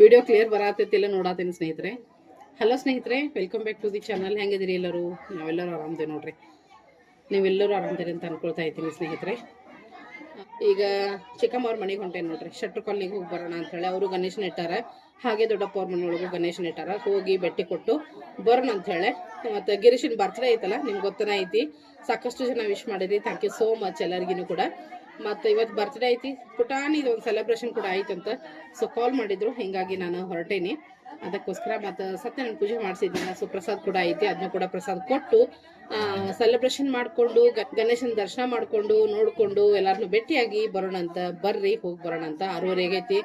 Video clear ಬರತ್ತೈತಿಲ್ಲ ನೋಡತ್ತೀನಿ ಸ್ನೇಹಿತರೆ. Hello ಸ್ನೇಹಿತರೆ welcome back to the channel ಹೆಂಗಿದಿರಿ ಎಲ್ಲರೂ? ನಾವೆಲ್ಲರೂ ಆರಾಮದೇ ನೋಡ್ರಿ. ನೀವೆಲ್ಲರೂ ಆರಾಮದಿರಿ ಅಂತ ಅನ್ಕೊಳ್ತಾ ಇದ್ದೀನಿ ಸ್ನೇಹಿತರೆ. ಈಗ ಚಿಕ್ಕಮ್ಮ ಅವ್ರ ಮನೆಗೆ ಹೊಂಟೇನು ನೋಡ್ರಿ. ಶೆಟ್ರ್ ಕಾಲ್ನಿಗೆ ಹೋಗಿ ಬರೋಣ ಅಂತ ಹೇಳಿ ಅವರು ಗಣೇಶನ ಇಟ್ಟಾರ. ಹಾಗೆ ದೊಡ್ಡಪ್ಪ ಅವ್ರ ಮನೆಯೊಳಗೂ ಗಣೇಶನ ಇಟ್ಟಾರ. ಹೋಗಿ ಬೆಟ್ಟಿ ಕೊಟ್ಟು ಬರೋಣ ಅಂತ ಹೇಳಿ. ಮತ್ತು ಗಿರೀಶಿನ ಬರ್ತ್ಡೇ ಐತಲ್ಲ, ನಿಮ್ಗೆ ಗೊತ್ತನ ಐತಿ. ಸಾಕಷ್ಟು ಜನ ವಿಶ್ ಮಾಡಿದ್ರಿ ಥ್ಯಾಂಕ್ ಯು ಸೋ ಮಚ್ ಎಲ್ಲರಿಗೂ ಕೂಡ. ಮತ್ತು ಇವತ್ತು ಬರ್ತ್ಡೇ ಐತಿ. ಪುಟಾಣಿ ಇದು ಒಂದು ಸೆಲೆಬ್ರೇಷನ್ ಕೂಡ ಐತಂತ ಸೊ ಕಾಲ್ ಮಾಡಿದ್ರು. ಹಿಂಗಾಗಿ ನಾನು ಹೊರಟೇನಿ. ಅದಕ್ಕೋಸ್ಕರ ಮತ್ತು ಸತ್ಯನಾರಾಯಣ ಪೂಜೆ ಮಾಡಿಸಿದ್ನಲ್ಲ ಸೊ ಪ್ರಸಾದ್ ಕೂಡ ಐತಿ. ಅದನ್ನ ಕೂಡ ಪ್ರಸಾದ್ ಕೊಟ್ಟು ಸೆಲೆಬ್ರೇಷನ್ ಮಾಡಿಕೊಂಡು ಗಣೇಶನ ದರ್ಶನ ಮಾಡಿಕೊಂಡು, ನೋಡಿಕೊಂಡು ಎಲ್ಲಾರನ್ನು ಭೇಟಿಯಾಗಿ ಬರೋಣ ಅಂತ. ಬರ್ರಿ, ಹೋಗಿ ಬರೋಣ ಅಂತ ಆರೂವರೆ ಐತಿ.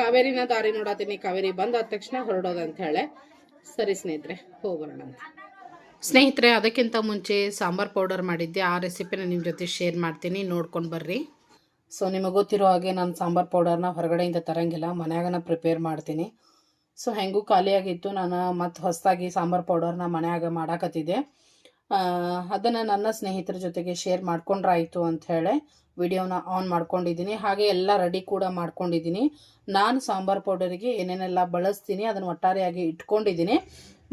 ಕಾವೇರಿನ ದಾರಿ ನೋಡತ್ತೀನಿ ಕಾವೇರಿ ಬಂದಾದ ತಕ್ಷಣ ಹೊರಡೋದು ಅಂತ ಹೇಳಿ. ಸರಿ ಸ್ನೇಹಿತರೆ, ಹೋಗಿ ಬರೋಣ ಅಂತ. ಸ್ನೇಹಿತರೆ, ಅದಕ್ಕಿಂತ ಮುಂಚೆ ಸಾಂಬಾರ್ ಪೌಡರ್ ಮಾಡಿದ್ದೆ. ಆ ರೆಸಿಪಿನ ನಿಮ್ಮ ಜೊತೆ ಶೇರ್ ಮಾಡ್ತೀನಿ. ನೋಡ್ಕೊಂಡು ಬರ್ರಿ. ಸೊ, ನಿಮಗೆ ಗೊತ್ತಿರೋ ಹಾಗೆ ನಾನು ಸಾಂಬಾರ್ ಪೌಡರ್ನ ಹೊರಗಡೆಯಿಂದ ತರಂಗಿಲ್ಲ. ಮನ್ಯಾಗನ ಪ್ರಿಪೇರ್ ಮಾಡ್ತೀನಿ. ಸೊ, ಹೆಂಗೂ ಖಾಲಿಯಾಗಿತ್ತು. ನಾನು ಮತ್ತೆ ಹೊಸದಾಗಿ ಸಾಂಬಾರ್ ಪೌಡರ್ನ ಮನ್ಯಾಗ ಮಾಡಾಕತ್ತಿದ್ದೆ. ಅದನ್ನು ನನ್ನ ಸ್ನೇಹಿತರ ಜೊತೆಗೆ ಶೇರ್ ಮಾಡ್ಕೊಂಡ್ರಾಯಿತು ಅಂತ ಹೇಳಿ ವಿಡಿಯೋನ ಆನ್ ಮಾಡ್ಕೊಂಡಿದ್ದೀನಿ. ಹಾಗೆ ಎಲ್ಲ ರೆಡಿ ಕೂಡ ಮಾಡ್ಕೊಂಡಿದ್ದೀನಿ. ನಾನು ಸಾಂಬಾರ್ ಪೌಡರಿಗೆ ಏನೇನೆಲ್ಲ ಬಳಸ್ತೀನಿ, ಅದನ್ನು ಒಟ್ಟಾರೆಯಾಗಿ ಇಟ್ಕೊಂಡಿದ್ದೀನಿ.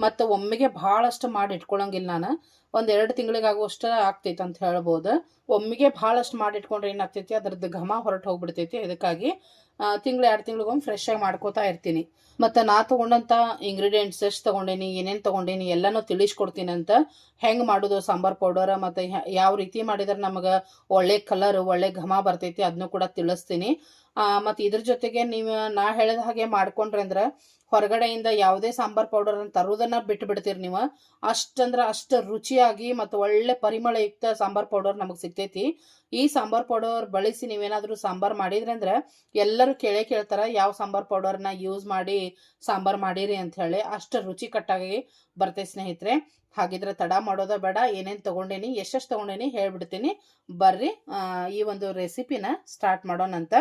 ಮತ್ತು ಒಮ್ಮೆಗೆ ಭಾಳಷ್ಟು ಮಾಡಿ ಇಟ್ಕೊಳ್ಳೋಂಗಿಲ್ಲ ನಾನು. ಒಂದು ಎರಡು ತಿಂಗಳಿಗಾಗುವಷ್ಟು ಆಗ್ತೈತೆ ಅಂತ ಹೇಳ್ಬೋದು. ಒಮ್ಮೆಗೆ ಭಾಳಷ್ಟು ಮಾಡಿ ಇಟ್ಕೊಂಡ್ರೆ ಏನಾಗ್ತೈತಿ? ಅದ್ರದ್ದು ಘಮ ಹೊರಟು ಹೋಗ್ಬಿಡ್ತೈತಿ. ಅದಕ್ಕಾಗಿ ತಿಂಗಳು, ಎರಡು ತಿಂಗಳಿಗೊಮ್ಮೆ ಫ್ರೆಶ್ ಆಗಿ ಮಾಡ್ಕೋತಾ ಇರ್ತೀನಿ. ಮತ್ತು ನಾ ತೊಗೊಂಡಂಥ ಇಂಗ್ರೀಡಿಯೆಂಟ್ಸ್ ಎಷ್ಟು ತೊಗೊಂಡೇನಿ, ಏನೇನು ತೊಗೊಂಡೇನಿ ಎಲ್ಲನೂ ತಿಳಿಸ್ಕೊಡ್ತೀನಿ ಅಂತ ಹೆಂಗೆ ಮಾಡೋದು? ಸಾಂಬಾರ್ ಪೌಡರ್ ಮತ್ತು ಯಾವ ರೀತಿ ಮಾಡಿದ್ರೆ ನಮಗೆ ಒಳ್ಳೆ ಕಲರ್ ಒಳ್ಳೆ ಘಮ ಬರ್ತೈತಿ? ಅದನ್ನು ಕೂಡ ತಿಳಿಸ್ತೀನಿ. ಮತ್ತು ಇದ್ರ ಜೊತೆಗೆ ನೀವು, ನಾ ಹೇಳಿದ ಹಾಗೆ ಮಾಡ್ಕೊಂಡ್ರೆ ಅಂದ್ರೆ ಹೊರಗಡೆಯಿಂದ ಯಾವುದೇ ಸಾಂಬಾರ್ ಪೌಡರ್ ತರೋದನ್ನ ಬಿಟ್ಟು ಬಿಡ್ತೀರಿ ನೀವು. ಅಷ್ಟಂದ್ರೆ ಅಷ್ಟು ರುಚಿಯಾಗಿ ಮತ್ತು ಒಳ್ಳೆ ಪರಿಮಳಯುಕ್ತ ಸಾಂಬಾರ್ ಪೌಡರ್ ನಮಗೆ ಸಿಗ್ತೈತಿ. ಈ ಸಾಂಬಾರ್ ಪೌಡರ್ ಬಳಸಿ ನೀವೇನಾದರೂ ಸಾಂಬಾರ್ ಮಾಡಿದ್ರಿ ಅಂದ್ರೆ ಎಲ್ಲರೂ ಕೇಳೆ ಕೇಳ್ತಾರ, ಯಾವ ಸಾಂಬಾರ್ ಪೌಡರ್ನ ಯೂಸ್ ಮಾಡಿ ಸಾಂಬಾರ್ ಮಾಡಿರಿ ಅಂತ ಹೇಳಿ ಅಷ್ಟು ರುಚಿ ಕಟ್ಟಾಗಿ ಬರ್ತೈತೆ ಸ್ನೇಹಿತರೆ. ಹಾಗಿದ್ರೆ ತಡ ಮಾಡೋದ ಬೇಡ, ಏನೇನು ತಗೊಂಡೇನಿ, ಎಷ್ಟೆಷ್ಟು ತೊಗೊಂಡೇನಿ ಹೇಳ್ಬಿಡ್ತೀನಿ. ಬರ್ರಿ ಈ ಒಂದು ರೆಸಿಪಿನ ಸ್ಟಾರ್ಟ್ ಮಾಡೋಣ ಅಂತ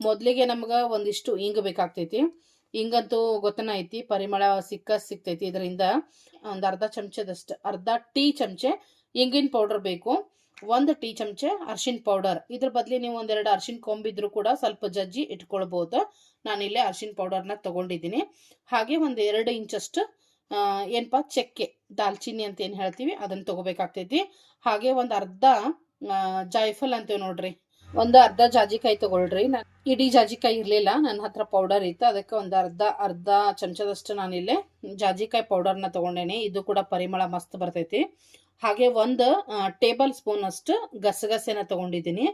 ಮೊದಲಿಗೆ ನಮ್ಗೆ ಒಂದಿಷ್ಟು ಇಂಗ್ ಬೇಕಾಗ್ತೈತಿ. ಹಿಂಗಂತೂ ಗೊತ್ತನ ಐತಿ, ಪರಿಮಳ ಸಿಕ್ಕ ಸಿಗ್ತೈತಿ. ಇದರಿಂದ ಒಂದು ಅರ್ಧ ಚಮಚದಷ್ಟು, ಅರ್ಧ ಟೀ ಚಮಚೆ ಇಂಗಿನ ಪೌಡರ್ ಬೇಕು. ಒಂದು ಟೀ ಚಮಚೆ ಅರ್ಶಿನ ಪೌಡರ್. ಇದ್ರ ಬದಲಿ ನೀವು ಒಂದೆರಡು ಅರ್ಶಿನ ಕೊಂಬಿದ್ರು ಕೂಡ ಸ್ವಲ್ಪ ಜಜ್ಜಿ ಇಟ್ಕೊಳ್ಬೋದು. ನಾನಿಲ್ಲೇ ಅರ್ಶಿನ ಪೌಡರ್ನ ತಗೊಂಡಿದ್ದೀನಿ. ಹಾಗೆ ಒಂದು ಎರಡು ಇಂಚಷ್ಟು ಏನಪ್ಪ ಚಕ್ಕೆ, ದಾಲ್ಚಿನ್ನಿ ಅಂತ ಏನು ಹೇಳ್ತೀವಿ ಅದನ್ನು ತಗೋಬೇಕಾಗ್ತೈತಿ. ಹಾಗೆ ಒಂದು ಅರ್ಧ ಜಾಯ್ಫಲ್ ಅಂತೇವೆ ನೋಡ್ರಿ. ಒಂದು ಅರ್ಧ ಜಾಜಿಕಾಯಿ ತಗೊಳ್ರಿ. ನಾನು ಇಡೀ ಜಾಜಿಕಾಯಿ ಇರಲಿಲ್ಲ ನನ್ನ ಹತ್ರ ಪೌಡರ್ ಇತ್ತು. ಅದಕ್ಕೆ ಒಂದು ಅರ್ಧ ಅರ್ಧ ಚಮಚದಷ್ಟು ನಾನಿಲ್ಲೇ ಜಾಜಿಕಾಯಿ ಪೌಡರ್ನ ತೊಗೊಂಡೇನಿ. ಇದು ಕೂಡ ಪರಿಮಳ ಮಸ್ತ್ ಬರ್ತೈತಿ. ಹಾಗೆ ಒಂದು ಟೇಬಲ್ ಸ್ಪೂನ್ ಅಷ್ಟು ಗಸಗಸೆನ ತೊಗೊಂಡಿದ್ದೀನಿ.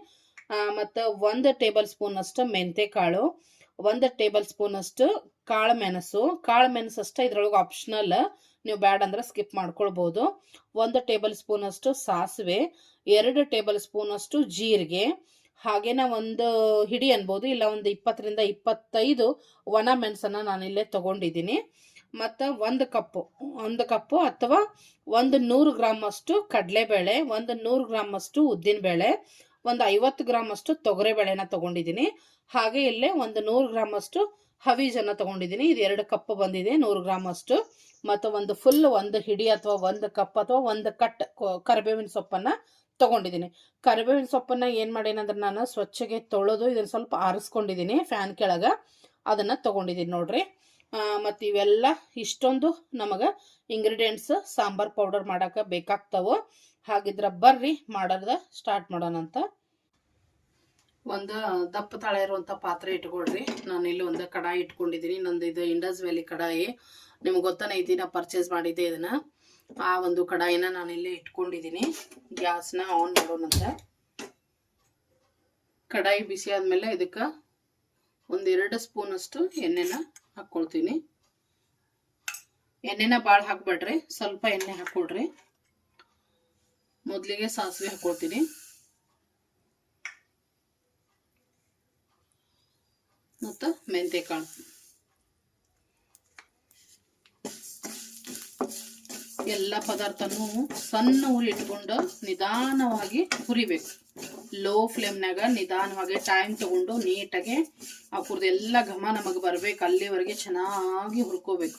ಮತ್ತು ಒಂದು ಟೇಬಲ್ ಸ್ಪೂನ್ ಅಷ್ಟು ಮೆಂತೆ ಕಾಳು ಒಂದು ಟೇಬಲ್ ಸ್ಪೂನ್ ಅಷ್ಟು ಕಾಳು ಮೆಣಸು ಕಾಳು ಮೆಣಸು ಅಷ್ಟೇ ಇದ್ರೊಳಗೆ ಆಪ್ಷನಲ್ ನೀವು ಬ್ಯಾಡ್ ಅಂದ್ರೆ ಸ್ಕಿಪ್ ಮಾಡ್ಕೊಳ್ಬೋದು. ಒಂದು ಟೇಬಲ್ ಸ್ಪೂನ್ ಅಷ್ಟು ಸಾಸಿವೆ, ಎರಡು ಟೇಬಲ್ ಸ್ಪೂನ್ ಅಷ್ಟು ಜೀರಿಗೆ ಹಾಗೇನ ಒಂದು ಹಿಡಿ ಅನ್ಬೋದು. ಇಲ್ಲ ಒಂದು ಇಪ್ಪತ್ತರಿಂದ ಇಪ್ಪತ್ತೈದು ಒಣ ಮೆಣಸನ್ನು ನಾನಿಲ್ಲೇ ತಗೊಂಡಿದ್ದೀನಿ. ಮತ್ತು ಒಂದು ಕಪ್ಪು ಒಂದು ಕಪ್ಪು ಅಥವಾ ಒಂದು ನೂರು ಗ್ರಾಮ್ ಅಷ್ಟು ಕಡಲೆಬೇಳೆ, ಒಂದು ನೂರು ಗ್ರಾಮ್ ಅಷ್ಟು ಉದ್ದಿನಬೇಳೆ, ಒಂದು ಐವತ್ತು ಗ್ರಾಮ್ ಅಷ್ಟು ತೊಗರಿಬೇಳೆನ ತೊಗೊಂಡಿದ್ದೀನಿ. ಹಾಗೆ ಇಲ್ಲೇ ಒಂದು ನೂರು ಗ್ರಾಮ್ ಅಷ್ಟು ಹವೀಜನ್ನು ತೊಗೊಂಡಿದ್ದೀನಿ. ಇದು ಎರಡು ಕಪ್ ಬಂದಿದೆ, ನೂರು ಗ್ರಾಮ್ ಅಷ್ಟು ಮತ್ತು ಒಂದು ಫುಲ್ ಒಂದು ಹಿಡಿ ಅಥವಾ ಒಂದು ಕಪ್ ಅಥವಾ ಒಂದು ಕಟ್ ಕರಿಬೇವಿನ ಸೊಪ್ಪನ್ನು ತೊಗೊಂಡಿದ್ದೀನಿ. ಕರಿಬೇವಿನ ಸೊಪ್ಪನ್ನ ಏನು ಮಾಡೇನಂದ್ರೆ ನಾನು ಸ್ವಚ್ಛಗೆ ತೊಳೆದು ಇದನ್ನು ಸ್ವಲ್ಪ ಆರಿಸ್ಕೊಂಡಿದ್ದೀನಿ ಫ್ಯಾನ್ ಕೆಳಗೆ. ಅದನ್ನು ತಗೊಂಡಿದ್ದೀನಿ ನೋಡ್ರಿ. ಮತ್ತು ಇವೆಲ್ಲ ಇಷ್ಟೊಂದು ನಮಗೆ ಇಂಗ್ರೀಡಿಯೆಂಟ್ಸ್ ಸಾಂಬಾರ್ ಪೌಡರ್ ಮಾಡೋಕೆ ಬೇಕಾಗ್ತಾವೆ. ಹಾಗಿದ್ರೆ ಬರ್ರಿ, ಮಾಡೋದ ಸ್ಟಾರ್ಟ್ ಮಾಡೋಣ ಅಂತ. ಒಂದು ದಪ್ಪ ತಾಳೆ ಇರುವಂಥ ಪಾತ್ರೆ ಇಟ್ಕೊಳ್ರಿ. ನಾನು ಇಲ್ಲಿ ಒಂದು ಕಡಾಯಿ ಇಟ್ಕೊಂಡಿದ್ದೀನಿ. ನಂದು ಇದು ಇಂಡಸ್ ವ್ಯಾಲಿ ಕಡಾಯಿ. ನಿಮ್ಗೆ ಗೊತ್ತಾನೆ ಐತಿ ನಾ ಪರ್ಚೇಸ್ ಮಾಡಿದ್ದೆ ಇದನ್ನು. ಆ ಒಂದು ಕಡಾಯಿನ ನಾನು ಇಲ್ಲೇ ಇಟ್ಕೊಂಡಿದ್ದೀನಿ. ಗ್ಯಾಸ್ನ ಆನ್ ಮಾಡೋಣಂತ. ಕಡಾಯಿ ಬಿಸಿ ಆದಮೇಲೆ ಇದಕ್ಕೆ ಒಂದೆರಡು ಸ್ಪೂನಷ್ಟು ಎಣ್ಣೆನ ಹಾಕ್ಕೊಳ್ತೀನಿ. ಎಣ್ಣೆನ ಭಾಳ ಹಾಕ್ಬೇಡ್ರಿ, ಸ್ವಲ್ಪ ಎಣ್ಣೆ ಹಾಕ್ಕೊಳ್ರಿ. ಮೊದಲಿಗೆ ಸಾಸಿವೆ ಹಾಕ್ಕೊಳ್ತೀನಿ. ಮತ್ತು ಮೆಂತೆಕಾಳು. ಎಲ್ಲ ಪದಾರ್ಥನೂ ಸಣ್ಣ ಉರಿ ಇಟ್ಕೊಂಡು ನಿಧಾನವಾಗಿ ಹುರಿಬೇಕು. ಲೋ ಫ್ಲೇಮ್ನಾಗ ನಿಧಾನವಾಗಿ ಟೈಮ್ ತಗೊಂಡು ನೀಟಾಗಿ ಆ ಎಲ್ಲ ಘಮ ನಮಗೆ ಬರಬೇಕು. ಅಲ್ಲಿವರೆಗೆ ಚೆನ್ನಾಗಿ ಹುರ್ಕೋಬೇಕು.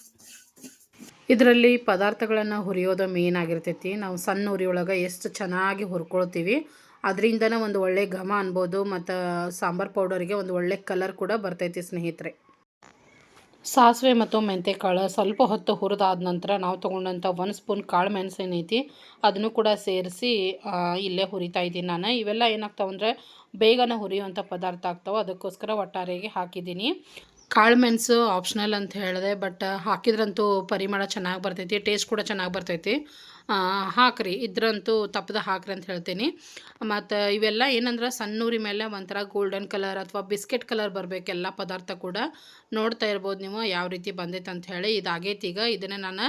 ಇದರಲ್ಲಿ ಪದಾರ್ಥಗಳನ್ನು ಹುರಿಯೋದು ಮೇನ್ ಆಗಿರ್ತೈತಿ. ನಾವು ಸಣ್ಣ ಉರಿಯೊಳಗೆ ಎಷ್ಟು ಚೆನ್ನಾಗಿ ಹುರ್ಕೊಳ್ತೀವಿ. ಅದರಿಂದನೇ ಒಂದು ಒಳ್ಳೆ ಘಮ ಅನ್ಬೋದು. ಮತ್ತು ಸಾಂಬಾರ್ ಪೌಡರಿಗೆ ಒಂದು ಒಳ್ಳೆ ಕಲರ್ ಕೂಡ ಬರ್ತೈತಿ ಸ್ನೇಹಿತರೆ. ಸಾಸಿವೆ ಮತ್ತು ಮೆಂತ್ಯಕಾಳು ಸ್ವಲ್ಪ ಹೊತ್ತು ಹುರಿದಾದ ನಂತರ ನಾವು ತೊಗೊಂಡಂಥ ಒಂದು ಸ್ಪೂನ್ ಕಾಳು ಮೆಣಸು ಏನೈತಿ ಅದನ್ನು ಕೂಡ ಸೇರಿಸಿ ಇಲ್ಲೇ ಹುರಿತಾ ಇದ್ದೀನಿ ನಾನು. ಇವೆಲ್ಲ ಏನಾಗ್ತಾವಂದ್ರೆ ಬೇಗನೆ ಹುರಿಯುವಂಥ ಪದಾರ್ಥ ಆಗ್ತಾವೆ. ಅದಕ್ಕೋಸ್ಕರ ಒಟ್ಟಾರೆಗೆ ಹಾಕಿದ್ದೀನಿ. ಕಾಳು ಮೆಣಸು ಆಪ್ಷನಲ್ ಅಂತ ಹೇಳಿದೆ ಬಟ್ ಹಾಕಿದ್ರಂತೂ ಪರಿಮಳ ಚೆನ್ನಾಗಿ ಬರ್ತೈತಿ ಟೇಸ್ಟ್ ಕೂಡ ಚೆನ್ನಾಗಿ ಬರ್ತೈತಿ. ಹಾಕ್ರಿ. ಇದ್ರಂತೂ ತಪ್ಪದ ಹಾಕ್ರಿ ಅಂತ ಹೇಳ್ತೀನಿ. ಮತ್ತು ಇವೆಲ್ಲ ಏನಂದ್ರೆ ಸಣ್ಣೂರಿ ಮೇಲೆ ಒಂಥರ ಗೋಲ್ಡನ್ ಕಲರ್ ಅಥವಾ ಬಿಸ್ಕೆಟ್ ಕಲರ್ ಬರಬೇಕು ಎಲ್ಲ ಪದಾರ್ಥ ಕೂಡ. ನೋಡ್ತಾ ಇರ್ಬೋದು ನೀವು ಯಾವ ರೀತಿ ಬಂದೈತೆ ಅಂತ ಹೇಳಿ. ಇದಾಗೈತಿ ಈಗ. ಇದನ್ನು ನಾನು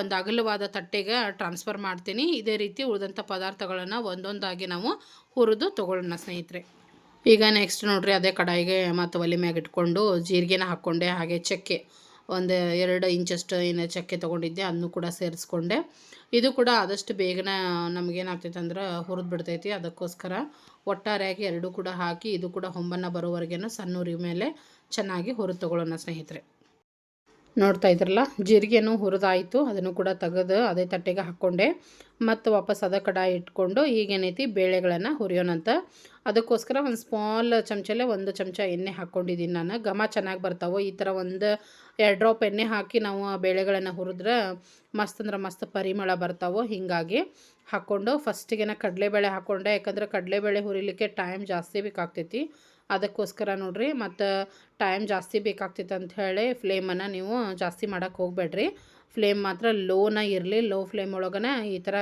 ಒಂದು ಅಗಲವಾದ ತಟ್ಟೆಗೆ ಟ್ರಾನ್ಸ್ಫರ್ ಮಾಡ್ತೀನಿ. ಇದೇ ರೀತಿ ಉಳಿದಂಥ ಪದಾರ್ಥಗಳನ್ನು ಒಂದೊಂದಾಗಿ ನಾವು ಹುರಿದು ತೊಗೊಳ್ಳೋಣ ಸ್ನೇಹಿತರೆ. ಈಗ ನೆಕ್ಸ್ಟ್ ನೋಡ್ರಿ, ಅದೇ ಕಡಾಯಿಗೆ ಮತ್ತು ಒಲೆ ಮ್ಯಾಗ ಇಟ್ಕೊಂಡು ಜೀರಿಗೆನ ಹಾಕ್ಕೊಂಡೆ ಹಾಗೆ ಚಕ್ಕೆ. ಒಂದು ಎರಡು ಇಂಚಷ್ಟು ಏನು ಚಕ್ಕೆ ತೊಗೊಂಡಿದ್ದೆ ಅದನ್ನು ಕೂಡ ಸೇರಿಸ್ಕೊಂಡೆ. ಇದು ಕೂಡ ಆದಷ್ಟು ಬೇಗನೆ ನಮಗೇನಾಗ್ತೈತೆ ಅಂದ್ರೆ ಹುರಿದು ಬಿಡ್ತೈತಿ. ಅದಕ್ಕೋಸ್ಕರ ಒಟ್ಟಾರೆಯಾಗಿ ಎರಡೂ ಕೂಡ ಹಾಕಿ ಇದು ಕೂಡ ಹೊಂಬನ್ನು ಬರೋವರೆಗೇನು ಸಣ್ಣ ಉರಿ ಮೇಲೆ ಚೆನ್ನಾಗಿ ಹುರಿದು ತೊಗೊಳ್ಳೋಣ ಸ್ನೇಹಿತರೆ. ನೋಡ್ತಾ ಇದ್ರಲ್ಲ? ಜೀರಿಗೆನೂ ಹುರಿದಾಯಿತು. ಅದನ್ನು ಕೂಡ ತೆಗೆದು ಅದೇ ತಟ್ಟೆಗೆ ಹಾಕ್ಕೊಂಡೆ. ಮತ್ತು ವಾಪಸ್ ಅದ ಕಡಾಯಿ ಇಟ್ಕೊಂಡು ಈಗೇನೈತಿ? ಬೇಳೆಗಳನ್ನು ಹುರಿಯೋಣಂತ. ಅದಕ್ಕೋಸ್ಕರ ಒಂದು ಸ್ಮಾಲ್ ಚಮಚಲ್ಲೇ ಒಂದು ಚಮಚ ಎಣ್ಣೆ ಹಾಕ್ಕೊಂಡಿದ್ದೀನಿ ನಾನು. ಘಮ ಚೆನ್ನಾಗಿ ಬರ್ತಾವೆ? ಈ ಥರ ಒಂದು ಎರಡು ಡ್ರಾಪ್ ಎಣ್ಣೆ ಹಾಕಿ ನಾವು ಆ ಬೇಳೆಗಳನ್ನು ಹುರಿದ್ರೆ ಮಸ್ತ್ ಅಂದ್ರೆ ಮಸ್ತ್ ಪರಿಮಳ ಬರ್ತಾವೆ? ಹೀಗಾಗಿ ಹಾಕ್ಕೊಂಡು ಫಸ್ಟಿಗೆನ ಕಡಲೆಬೇಳೆ ಹಾಕ್ಕೊಂಡೆ ಯಾಕಂದ್ರೆ ಕಡಲೆಬೇಳೆ ಹುರಿಲಿಕ್ಕೆ ಟೈಮ್ ಜಾಸ್ತಿ ಬೇಕಾಗ್ತೈತಿ. ಅದಕ್ಕೋಸ್ಕರ ನೋಡ್ರಿ, ಮತ್ತು ಟೈಮ್ ಜಾಸ್ತಿ ಬೇಕಾಗ್ತೈತೆ ಅಂತ ಹೇಳಿ ಫ್ಲೇಮನ್ನು ನೀವು ಜಾಸ್ತಿ ಮಾಡೋಕ್ಕೆ ಹೋಗಬೇಡ್ರಿ. ಫ್ಲೇಮ್ ಮಾತ್ರ ಲೋನ ಇರಲಿ ಲೋ ಫ್ಲೇಮ್ ಒಳಗನ ಈ ಥರ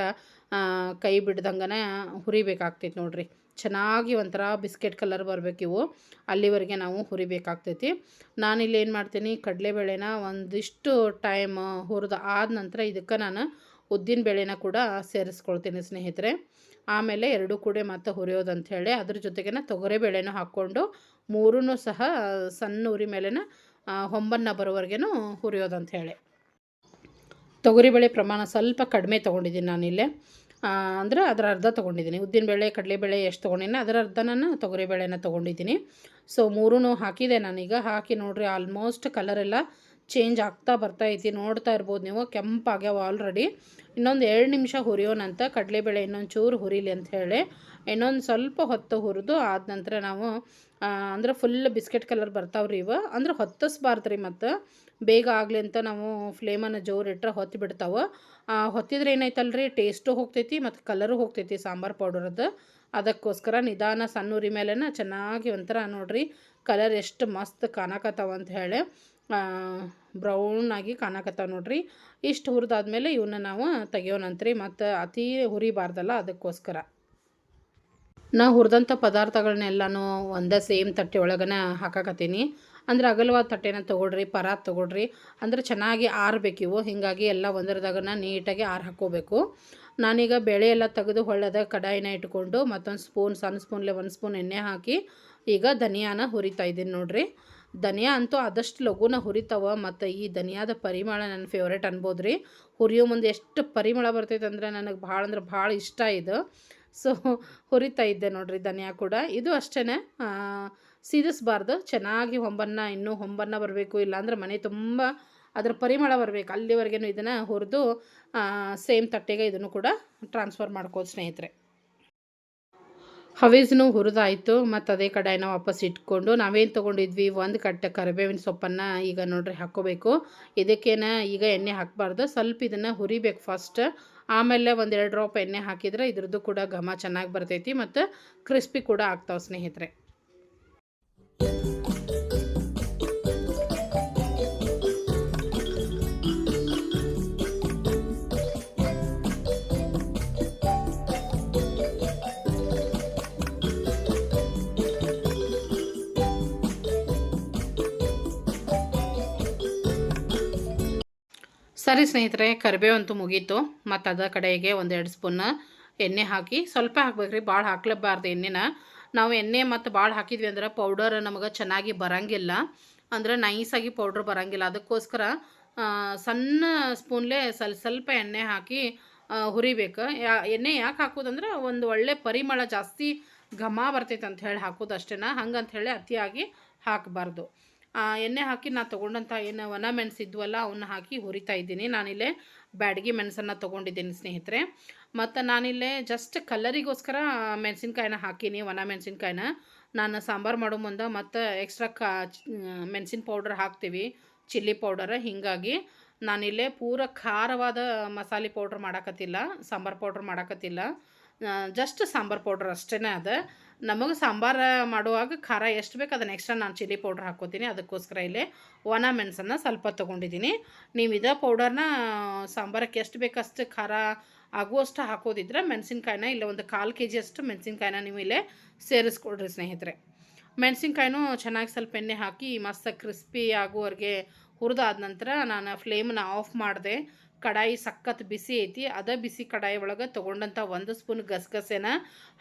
ಕೈ ಬಿಡ್ದಂಗೆ ಹುರಿಬೇಕಾಗ್ತೈತಿ ನೋಡ್ರಿ. ಚೆನ್ನಾಗಿ ಒಂಥರ ಬಿಸ್ಕೆಟ್ ಕಲರ್ ಬರಬೇಕು ಇವು. ಅಲ್ಲಿವರೆಗೆ ನಾವು ಹುರಿಬೇಕಾಗ್ತೈತಿ. ನಾನಿಲ್ಲಿ ಏನು ಮಾಡ್ತೀನಿ, ಕಡಲೆಬೇಳೆನ ಒಂದಿಷ್ಟು ಟೈಮ್ ಹುರಿದು ಆದ ನಂತರ ಇದಕ್ಕೆ ನಾನು ಉದ್ದಿನ ಬೇಳೆನ ಕೂಡ ಸೇರಿಸ್ಕೊಳ್ತೀನಿ ಸ್ನೇಹಿತರೆ. ಆಮೇಲೆ ಎರಡು ಕೂಡ ಮತ್ತೆ ಹುರಿಯೋದು ಹೇಳಿ ಅದ್ರ ಜೊತೆಗೆನ ತೊಗರಿ ಬೇಳೆನ ಹಾಕ್ಕೊಂಡು ಮೂರೂ ಸಹ ಸಣ್ಣ ಉರಿ ಮೇಲೆನ ಹೊಂಬನ್ನ ಬರೋವರೆಗೇನು ಹುರಿಯೋದು ಹೇಳಿ. ತೊಗರಿಬೇಳೆ ಪ್ರಮಾಣ ಸ್ವಲ್ಪ ಕಡಿಮೆ ತೊಗೊಂಡಿದ್ದೀನಿ ನಾನಿಲ್ಲೇ. ಅಂದರೆ ಅದರ ಅರ್ಧ ತೊಗೊಂಡಿದ್ದೀನಿ. ಉದ್ದಿನಬೇಳೆ ಕಡಲೆಬೇಳೆ ಎಷ್ಟು ತೊಗೊಂಡಿನಿ ಅದರ ಅರ್ಧ ನಾನು ತೊಗರಿಬೇಳೆನ ತೊಗೊಂಡಿದ್ದೀನಿ. ಸೊ ಮೂರೂ ಹಾಕಿದೆ ನಾನೀಗ. ಹಾಕಿ ನೋಡಿರಿ ಆಲ್ಮೋಸ್ಟ್ ಕಲರೆಲ್ಲ ಚೇಂಜ್ ಆಗ್ತಾ ಬರ್ತಾ ಐತಿ ನೋಡ್ತಾ ಇರ್ಬೋದು ನೀವು, ಕೆಂಪಾಗ್ಯಾವ ಆಲ್ರೆಡಿ ಇನ್ನೊಂದು ಎರಡು ನಿಮಿಷ ಹುರಿಯೋಣಂತ ಕಡಲೆಬೇಳೆ ಇನ್ನೊಂದು ಚೂರು ಹುರಿಲಿ ಅಂತ ಹೇಳಿ, ಇನ್ನೊಂದು ಸ್ವಲ್ಪ ಹೊತ್ತು ಹುರಿದು ಆದ ನಂತರ ನಾವು ಅಂದ್ರೆ ಫುಲ್ ಬಿಸ್ಕೆಟ್ ಕಲರ್ ಬರ್ತಾವ್ರಿ ಇವು. ಅಂದ್ರೆ ಹೊತ್ತಿಸ್ಬಾರ್ದು ರೀ ಮತ್ತು, ಬೇಗ ಆಗಲಿ ಅಂತ ನಾವು ಫ್ಲೇಮನ್ನು ಜೋರು ಇಟ್ಟರೆ ಹೊತ್ತಿ ಬಿಡ್ತಾವೆ. ಹೊತ್ತಿದ್ರೆ ಏನಾಯ್ತಲ್ರಿ ಟೇಸ್ಟು ಹೋಗ್ತೈತಿ ಮತ್ತು ಕಲರು ಹೋಗ್ತೈತಿ ಸಾಂಬಾರು ಪೌಡರದ್ದು ಅದಕ್ಕೋಸ್ಕರ ನಿಧಾನ ಸಣ್ಣ ಉರಿ ಮೇಲೆನ ಚೆನ್ನಾಗಿ ಒಂಥರ ನೋಡ್ರಿ ಕಲರ್ ಎಷ್ಟು ಮಸ್ತ್ ಕಾಣಕತ್ತಾವ ಅಂತ ಹೇಳಿ. ಬ್ರೌನ್ ಆಗಿ ಕಾಣಕತ್ತಾವ ನೋಡ್ರಿ. ಇಷ್ಟು ಹುರಿದಾದ್ಮೇಲೆ ಇವನ್ನ ನಾವು ತೆಗಿಯೋಣಂತ್ರಿ ಮತ್ತು ಅತಿ ಹುರಿಬಾರ್ದಲ್ಲ, ಅದಕ್ಕೋಸ್ಕರ. ನಾ ಹುರಿದಂಥ ಪದಾರ್ಥಗಳನ್ನೆಲ್ಲನೂ ಒಂದೇ ಸೇಮ್ ತಟ್ಟೆ ಒಳಗನ ಹಾಕಕತ್ತೀನಿ. ಅಂದ್ರೆ ಅಗಲವಾದ ತಟ್ಟೆನ ತೊಗೊಳ್ರಿ, ಪರಾತ್ ತೊಗೊಳ್ರಿ. ಅಂದ್ರೆ ಚೆನ್ನಾಗಿ ಆರಬೇಕು ಇವು ಹೀಗಾಗಿ ಎಲ್ಲ ಒಂದರದಾಗನ ನೀಟಾಗಿ ಆರು ಹಾಕ್ಕೋಬೇಕು. ನಾನೀಗ ಬೇಳೆ ಎಲ್ಲ ತೆಗೆದು ಹೊಳ್ಳದ ಕಡಾಯಿನ ಇಟ್ಕೊಂಡು ಮತ್ತೊಂದು ಸ್ಪೂನ್ ಸಣ್ಣ ಸ್ಪೂನ್ಲೆ ಒಂದು ಸ್ಪೂನ್ ಎಣ್ಣೆ ಹಾಕಿ ಈಗ ಧನಿಯಾನ ಹುರಿತಾ ಇದ್ದೀನಿ ನೋಡ್ರಿ. ಧನಿಯಾ ಅಂತೂ ಆದಷ್ಟು ಲಘುನ ಹುರಿತಾವ ಮತ್ತು ಈ ಧನಿಯಾದ ಪರಿಮಳ ನನ್ನ ಫೇವ್ರೇಟ್ ಅನ್ಬೋದು ರೀ ಹುರಿಯೋ ಮುಂದೆ ಎಷ್ಟು ಪರಿಮಳ ಬರ್ತೈತೆ ಅಂದರೆ ನನಗೆ ಭಾಳ ಅಂದ್ರೆ ಭಾಳ ಇಷ್ಟ ಇದು. ಸೊ ಹುರಿತಾ ಇದ್ದೆ ನೋಡ್ರಿ ಧನಿಯಾ ಕೂಡ. ಇದು ಅಷ್ಟೇ ಸೀದಿಸ್ಬಾರ್ದು. ಚೆನ್ನಾಗಿ ಹೊಂಬನ್ನ, ಇನ್ನೂ ಹೊಂಬನ್ನ ಬರಬೇಕು, ಇಲ್ಲಾಂದ್ರೆ ಮನೆ ತುಂಬ ಅದರ ಪರಿಮಳ ಬರಬೇಕು. ಅಲ್ಲಿವರೆಗೇನು ಇದನ್ನು ಹುರಿದು ಸೇಮ್ ತಟ್ಟೆಗೆ ಇದನ್ನು ಕೂಡ ಟ್ರಾನ್ಸ್ಫರ್ ಮಾಡ್ಕೋದು ಸ್ನೇಹಿತರೆ. ಹವೇಸ್ನು ಹುರಿದಾಯಿತು, ಮತ್ತು ಅದೇ ಕಡಾಯಿನ ವಾಪಸ್ ಇಟ್ಕೊಂಡು ನಾವೇನು ತೊಗೊಂಡಿದ್ವಿ? ಒಂದು ಕಟ್ಟೆ ಕರಿಬೇವಿನ ಸೊಪ್ಪನ್ನು ಈಗ ನೋಡ್ರಿ ಹಾಕೋಬೇಕು. ಇದಕ್ಕೇನ ಈಗ ಎಣ್ಣೆ ಹಾಕಬಾರ್ದು. ಸ್ವಲ್ಪ ಇದನ್ನು ಹುರಿಬೇಕು ಫಸ್ಟ್ ಆಮೇಲೆ ಒಂದೆರಡು ಡ್ರಾಪ್ ಎಣ್ಣೆ ಹಾಕಿದರೆ ಇದ್ರದ್ದು ಕೂಡ ಘಮ ಚೆನ್ನಾಗಿ ಬರ್ತೈತಿ, ಮತ್ತು ಕ್ರಿಸ್ಪಿ ಕೂಡ ಆಗ್ತಾವೆ ಸ್ನೇಹಿತರೆ. ಸರಿ ಸ್ನೇಹಿತರೆ, ಕರಿಬೇವು ಅಂತೂ ಮುಗೀತು. ಮತ್ತು ಅದ ಕಡೆಗೆ ಒಂದೆರಡು ಸ್ಪೂನ್ ಎಣ್ಣೆ ಹಾಕಿ, ಸ್ವಲ್ಪ ಹಾಕ್ಬೇಕ್ರಿ ಭಾಳ ಹಾಕ್ಲೇಬಾರ್ದು ಎಣ್ಣೆನ. ನಾವು ಎಣ್ಣೆ ಮತ್ತು ಭಾಳ ಹಾಕಿದ್ವಿ ಅಂದ್ರೆ ಪೌಡರ್ ನಮಗೆ ಚೆನ್ನಾಗಿ ಬರಂಗಿಲ್ಲ. ಅಂದ್ರೆ ನೈಸಾಗಿ ಪೌಡ್ರ್ ಬರಂಗಿಲ್ಲ. ಅದಕ್ಕೋಸ್ಕರ ಸಣ್ಣ ಸ್ಪೂನ್ಲೇ ಸ್ವಲ್ಪ ಸ್ವಲ್ಪ ಎಣ್ಣೆ ಹಾಕಿ ಹುರಿಬೇಕು. ಯಾ, ಎಣ್ಣೆ ಯಾಕೆ ಹಾಕೋದಂದ್ರೆ ಒಂದು ಒಳ್ಳೆ ಪರಿಮಳ ಜಾಸ್ತಿ ಘಮ ಬರ್ತೈತೆ ಅಂತ ಹೇಳಿ ಹಾಕೋದು ಅಷ್ಟೇನ. ಹಂಗಂತ ಹೇಳಿ ಅತಿಯಾಗಿ ಹಾಕಬಾರ್ದು. ಎಣ್ಣೆ ಹಾಕಿ ನಾನು ತೊಗೊಂಡಂಥ ಏನು ಒಣ ಮೆಣಸು ಇದ್ವಲ್ಲ ಅವನ್ನ ಹಾಕಿ ಹುರಿತಾ ಇದ್ದೀನಿ. ನಾನಿಲ್ಲೇ ಬ್ಯಾಡಗಿ ಮೆಣಸನ್ನು ತೊಗೊಂಡಿದ್ದೀನಿ ಸ್ನೇಹಿತರೆ. ಮತ್ತು ನಾನಿಲ್ಲೇ ಜಸ್ಟ್ ಕಲರಿಗೋಸ್ಕರ ಮೆಣಸಿನ್ಕಾಯಿನ ಹಾಕೀನಿ ಒಣ ಮೆಣಸಿನ್ಕಾಯಿನ. ನಾನು ಸಾಂಬಾರು ಮಾಡೋ ಮುಂದೆ ಮತ್ತು ಎಕ್ಸ್ಟ್ರಾ ಕಾ ಮೆಣಸಿನ ಪೌಡರ್ ಹಾಕ್ತೀವಿ ಚಿಲ್ಲಿ ಪೌಡರ್ ಹೀಗಾಗಿ. ನಾನಿಲ್ಲೇ ಪೂರ ಖಾರವಾದ ಮಸಾಲೆ ಪೌಡ್ರ್ ಮಾಡಾಕತ್ತಿಲ್ಲ, ಸಾಂಬಾರು ಪೌಡ್ರ್ ಮಾಡಾಕತ್ತಿಲ್ಲ. ಜಸ್ಟ್ ಸಾಂಬಾರು ಪೌಡ್ರ್ ಅಷ್ಟೇ ಅದು. ನಮಗೆ ಸಾಂಬಾರು ಮಾಡುವಾಗ ಖಾರ ಎಷ್ಟು ಬೇಕು ಅದನ್ನು ಎಕ್ಸ್ಟ್ರಾ ನಾನು ಚಿಲ್ಲಿ ಪೌಡ್ರ್ ಹಾಕ್ಕೋತೀನಿ ಅದಕ್ಕೋಸ್ಕರ ಇಲ್ಲಿ ಒಣ ಮೆಣಸನ್ನು ಸ್ವಲ್ಪ ತೊಗೊಂಡಿದ್ದೀನಿ. ನೀವು ಇದೇ ಪೌಡರ್ನ ಸಾಂಬಾರಕ್ಕೆ ಎಷ್ಟು ಬೇಕು ಅಷ್ಟು ಖಾರ ಆಗುವಷ್ಟು ಹಾಕೋದಿದ್ರೆ ಮೆಣಸಿನ್ಕಾಯಿನ ಇಲ್ಲ ಒಂದು ಕಾಲು ಕೆ ಜಿಯಷ್ಟು ಮೆಣಸಿನ್ಕಾಯಿನ ನೀವು ಇಲ್ಲೇ ಸೇರಿಸ್ಕೊಡ್ರಿ ಸ್ನೇಹಿತರೆ. ಮೆಣಸಿನ್ಕಾಯಿನೂ ಚೆನ್ನಾಗಿ ಸ್ವಲ್ಪ ಎಣ್ಣೆ ಹಾಕಿ ಮಸ್ತಾಗಿ ಕ್ರಿಸ್ಪಿ ಆಗುವವರೆಗೆ ಹುರಿದಾದ ನಂತರ ನಾನು ಫ್ಲೇಮನ್ನ ಆಫ್ ಮಾಡಿದೆ. ಕಡಾಯಿ ಸಖತ್ ಬಿಸಿ ಐತಿ, ಅದ ಬಿಸಿ ಕಡಾಯಿ ಒಳಗೆ ತೊಗೊಂಡಂಥ ಒಂದು ಸ್ಪೂನ್ ಗಸಗಸೆನ,